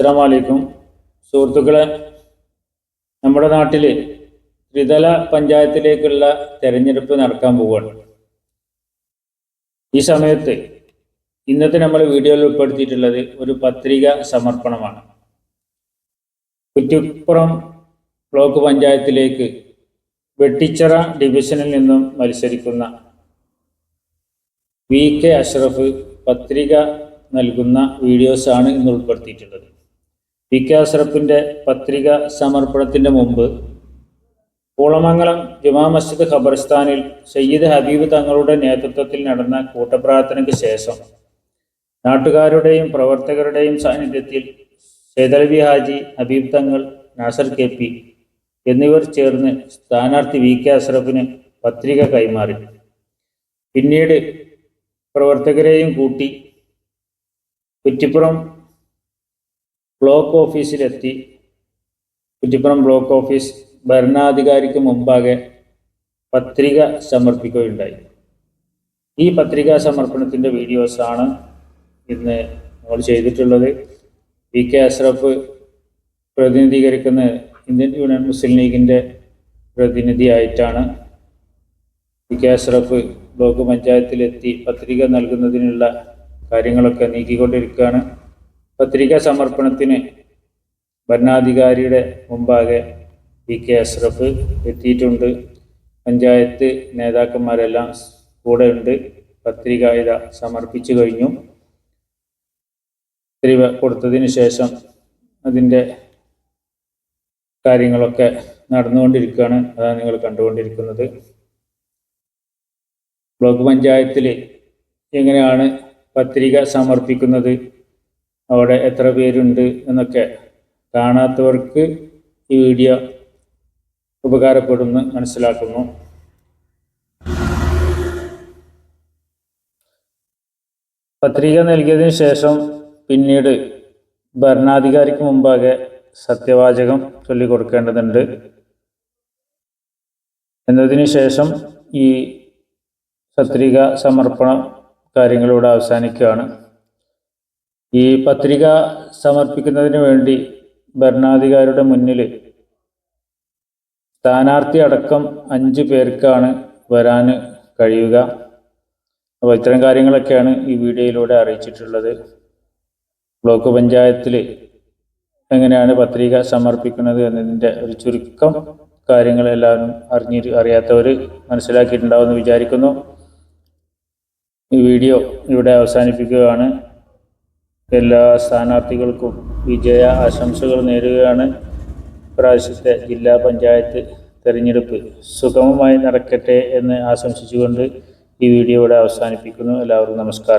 അസ്സാമലൈക്കും സുഹൃത്തുക്കളെ നമ്മുടെ നാട്ടിൽ ത്രിതല പഞ്ചായത്തിലേക്കുള്ള തെരഞ്ഞെടുപ്പ് നടക്കാൻ പോവുകയാണ് ഈ സമയത്ത് ഇന്നത്തെ നമ്മൾ വീഡിയോയിൽ ഉൾപ്പെടുത്തിയിട്ടുള്ളത് ഒരു പത്രിക സമർപ്പണമാണ്. കുറ്റിപ്പുറം ബ്ലോക്ക് പഞ്ചായത്തിലേക്ക് വെട്ടിച്ചിറ ഡിവിഷനിൽ നിന്നും മത്സരിക്കുന്ന വി കെ അഷ്റഫ് പത്രിക നൽകുന്ന വീഡിയോസാണ് ഇന്ന് ഉൾപ്പെടുത്തിയിട്ടുള്ളത്. പി കെ അഷ്റഫിന്റെ പത്രിക സമർപ്പണത്തിന് മുമ്പ് കോളമംഗലം ജുമാ മസ്ജിദ് ഖബർസ്ഥാനിൽ സയ്യിദ് ഹബീബ് തങ്ങളുടെ നേതൃത്വത്തിൽ നടന്ന കൂട്ടപ്രാർത്ഥനയ്ക്ക് ശേഷം നാട്ടുകാരുടെയും പ്രവർത്തകരുടെയും സാന്നിധ്യത്തിൽ സേതൽവി ഹാജി ഹബീബ് തങ്ങൾ നാസർ കെ പി എന്നിവർ ചേർന്ന് സ്ഥാനാർത്ഥി വി കെ അഷ്റഫിന് പത്രിക കൈമാറി. പിന്നീട് പ്രവർത്തകരെയും കൂട്ടി കുറ്റിപ്പുറം ബ്ലോക്ക് ഓഫീസിലെത്തി കുറ്റിപ്പുറം ബ്ലോക്ക് ഓഫീസ് ഭരണാധികാരിക്ക് മുമ്പാകെ പത്രിക സമർപ്പിക്കുകയുണ്ടായി. ഈ പത്രികാ സമർപ്പണത്തിന്റെ വീഡിയോസാണ് ഇന്ന് നമ്മൾ ചെയ്തിട്ടുള്ളത്. വി കെ അഷ്റഫ് പ്രതിനിധീകരിക്കുന്ന ഇന്ത്യൻ യൂണിയൻ മുസ്ലിം ലീഗിന്റെ പ്രതിനിധിയായിട്ടാണ് വി കെ അഷ്റഫ് ബ്ലോക്ക് പഞ്ചായത്തിലെത്തി പത്രിക നൽകുന്നതിനുള്ള കാര്യങ്ങളൊക്കെ നീക്കിക്കൊണ്ടിരിക്കുകയാണ്. പത്രിക സമർപ്പണത്തിന് ഭരണാധികാരിയുടെ മുമ്പാകെ പി കെ അഷ്റഫ് എത്തിയിട്ടുണ്ട്. പഞ്ചായത്ത് നേതാക്കന്മാരെല്ലാം കൂടെ ഉണ്ട്. പത്രിക ഇത സമർപ്പിച്ചു കഴിഞ്ഞു. പത്രിക കൊടുത്തതിന് ശേഷം അതിന്റെ കാര്യങ്ങളൊക്കെ നടന്നുകൊണ്ടിരിക്കുകയാണ്. അതാണ് നിങ്ങൾ കണ്ടുകൊണ്ടിരിക്കുന്നത്. ബ്ലോക്ക് പഞ്ചായത്തിൽ എങ്ങനെയാണ് പത്രിക സമർപ്പിക്കുന്നത്? അവിടെ എത്ര പേരുണ്ട് എന്നൊക്കെ കാണാത്തവർക്ക് ഈ വീഡിയോ ഉപകാരപ്പെടുമെന്ന് മനസ്സിലാക്കുന്നു. പത്രിക നൽകിയതിന് ശേഷം പിന്നീട് ഭരണാധികാരിക്ക് മുമ്പാകെ സത്യവാചകം ചൊല്ലിക്കൊടുക്കേണ്ടതുണ്ട്. എന്നതിന് ശേഷം ഈ പത്രിക സമർപ്പണം കാര്യങ്ങളിവിടെ അവസാനിക്കുകയാണ്. ഈ പത്രിക സമർപ്പിക്കുന്നതിന് വേണ്ടി ഭരണാധികാരിയുടെ മുന്നിൽ സ്ഥാനാർത്ഥി അടക്കം അഞ്ച് പേർക്കാണ് വരാൻ കഴിയുക. അപ്പോൾ ഇത്തരം കാര്യങ്ങളൊക്കെയാണ് ഈ വീഡിയോയിലൂടെ അറിയിച്ചിട്ടുള്ളത്. ബ്ലോക്ക് പഞ്ചായത്തിൽ എങ്ങനെയാണ് പത്രിക സമർപ്പിക്കുന്നത് എന്നതിന്റെ ഒരു ചുരുക്കം കാര്യങ്ങൾ എല്ലാവരും അറിഞ്ഞി അറിയാത്തവർ മനസ്സിലാക്കിയിട്ടുണ്ടാവുമെന്ന് വിചാരിക്കുന്നു. ഈ വീഡിയോ ഇവിടെ അവസാനിപ്പിക്കുകയാണ്. എല്ലാ സ്ഥാനാർത്ഥികൾക്കും വിജയ ആശംസകൾ നേരുകയാണ്. പ്രാവശ്യത്തെ ജില്ലാ പഞ്ചായത്ത് തെരഞ്ഞെടുപ്പ് സുഗമമായി നടക്കട്ടെ എന്ന് ആശംസിച്ചുകൊണ്ട് ഈ വീഡിയോ ഇവിടെ അവസാനിപ്പിക്കുന്നു. എല്ലാവർക്കും നമസ്കാരം.